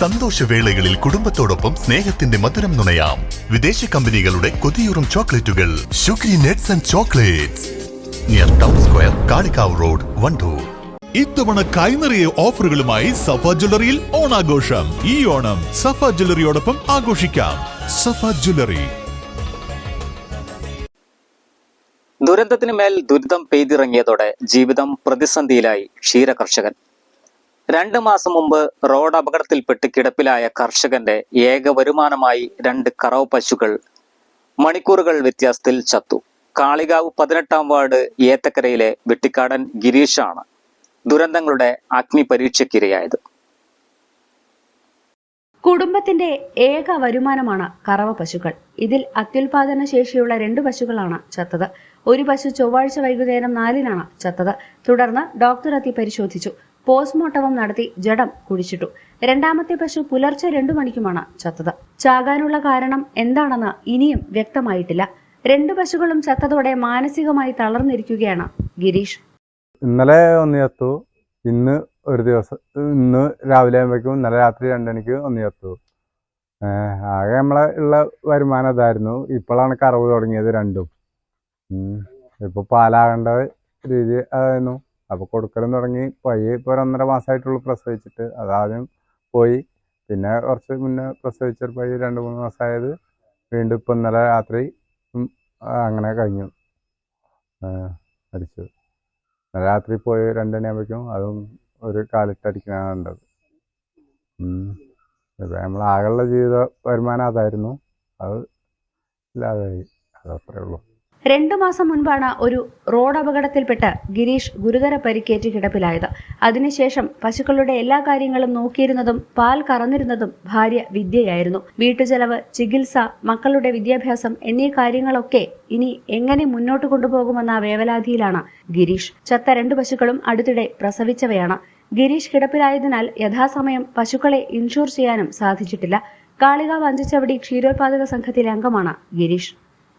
സന്തോഷവേളകളിൽ കുടുംബത്തോടൊപ്പം സ്നേഹത്തിന്റെ മധുരം നുണയാം. വിദേശ കമ്പനികളുടെ കൊതിയൂറും ചോക്ലേറ്റുകൾ. Sugary nuts and chocolates. Near town square Kalikavu road Wandoor. ഇത്തവണ കൈനിറിയ ഓഫറുകളുമായി സഫ ജ്വല്ലറിയിൽ ഓണാഘോഷം. ഈ ഓണം സഫ ജ്വല്ലറിയോടൊപ്പം ആഘോഷിക്കാം. സഫ ജ്വല്ലറി. ദുരന്തത്തിന് മേൽ ദുരിതം പെയ്തിറങ്ങിയതോടെ ജീവിതം പ്രതിസന്ധിയിലായി ക്ഷീരകർഷകൻ. രണ്ട് മാസം മുമ്പ് റോഡ് അപകടത്തിൽപ്പെട്ട് കിടപ്പിലായ കർഷകന്റെ ഏക വരുമാനമായി രണ്ട് കറവ് പശുക്കൾ മണിക്കൂറുകൾ വ്യത്യാസത്തിൽ ചത്തു. കാളികാവ് പതിനെട്ടാം വാർഡ് ഏത്തക്കരയിലെ വെട്ടിക്കാടൻ ഗിരീഷാണ് ദുരന്തങ്ങളുടെ അഗ്നി പരീക്ഷയ്ക്കിരയായത് കുടുംബത്തിന്റെ ഏക വരുമാനമാണ് കറവ പശുക്കൾ. ഇതിൽ അത്യുൽപാദന ശേഷിയുള്ള രണ്ട് പശുക്കളാണ് ചത്തത്. ഒരു പശു ചൊവ്വാഴ്ച വൈകുന്നേരം നാലിനാണ് ചത്തത്. തുടർന്ന് ഡോക്ടർ എത്തി പരിശോധിച്ചു. പോസ്റ്റ്മോർട്ടവും നടത്തി ജഡം കുഴിച്ചിട്ടു. രണ്ടാമത്തെ പശു പുലർച്ചെ രണ്ടു മണിക്കുമാണ് ചത്തത്. ചാകാനുള്ള കാരണം എന്താണെന്ന് ഇനിയും വ്യക്തമായിട്ടില്ല. രണ്ടു പശുക്കളും ചത്തതോടെ മാനസികമായി തളർന്നിരിക്കുകയാണ് ഗിരീഷ്. ഇന്നലെ ഒന്ന് ചത്തു. ഇന്ന് ഒരു ദിവസം ഇന്ന് രാവിലെ ആകുമ്പോഴേക്കും ഇന്നലെ രാത്രി രണ്ടണിക്ക് ഒന്ന് ചത്തു. ആകെ നമ്മളെ ഉള്ള വരുമാനം ഇതായിരുന്നു ഇപ്പോഴാണ് കറവ് തുടങ്ങിയത് രണ്ടും. ഇപ്പൊ പാലാകേണ്ട രീതി ആയിരുന്നു അപ്പൊ കൊടുക്കലും തുടങ്ങി. പയ്യെ ഇപ്പോൾ ഒരു ഒന്നര മാസമായിട്ടുള്ളൂ പ്രസവിച്ചിട്ട്. അതാദ്യം പോയി. പിന്നെ കുറച്ച് മുന്നേ പ്രസവിച്ചൊരു പയ്യെ രണ്ട് മൂന്ന് മാസമായത് വീണ്ടും ഇപ്പൊ ഇന്നലെ രാത്രി അങ്ങനെ കഴിഞ്ഞു. മരിച്ചു. ഇന്നലെ രാത്രി പോയി രണ്ടണിയാകുമ്പോഴേക്കും അതും ഒരു കാലിട്ടടിക്കണാണ് ഉണ്ടത് ഇപ്പം നമ്മളാകെയുള്ള ജീവിത വരുമാനം അതായിരുന്നു. അത് ഇല്ലാതായി. അതത്രേ ഉള്ളൂ. രണ്ടു മാസം മുൻപാണ് ഒരു റോഡ് അപകടത്തിൽപ്പെട്ട് ഗിരീഷ് ഗുരുതര പരിക്കേറ്റ് കിടപ്പിലായത്. അതിനുശേഷം പശുക്കളുടെ എല്ലാ കാര്യങ്ങളും നോക്കിയിരുന്നതും പാൽ കറന്നിരുന്നതും ഭാര്യ വിദ്യയായിരുന്നു. വീട്ടുചെലവ് ചികിത്സ മക്കളുടെ വിദ്യാഭ്യാസം എന്നീ കാര്യങ്ങളൊക്കെ ഇനി എങ്ങനെ മുന്നോട്ട് കൊണ്ടുപോകുമെന്ന വേവലാതിയിലാണ് ഗിരീഷ്. ചത്ത രണ്ടു പശുക്കളും അടുത്തിടെ പ്രസവിച്ചവയാണ്. ഗിരീഷ് കിടപ്പിലായതിനാൽ യഥാസമയം പശുക്കളെ ഇൻഷൂർ ചെയ്യാനും സാധിച്ചിട്ടില്ല. കാളികാവ് അഞ്ചുചവടി ക്ഷീരോത്പാദക സംഘത്തിലെ അംഗമാണ് ഗിരീഷ്.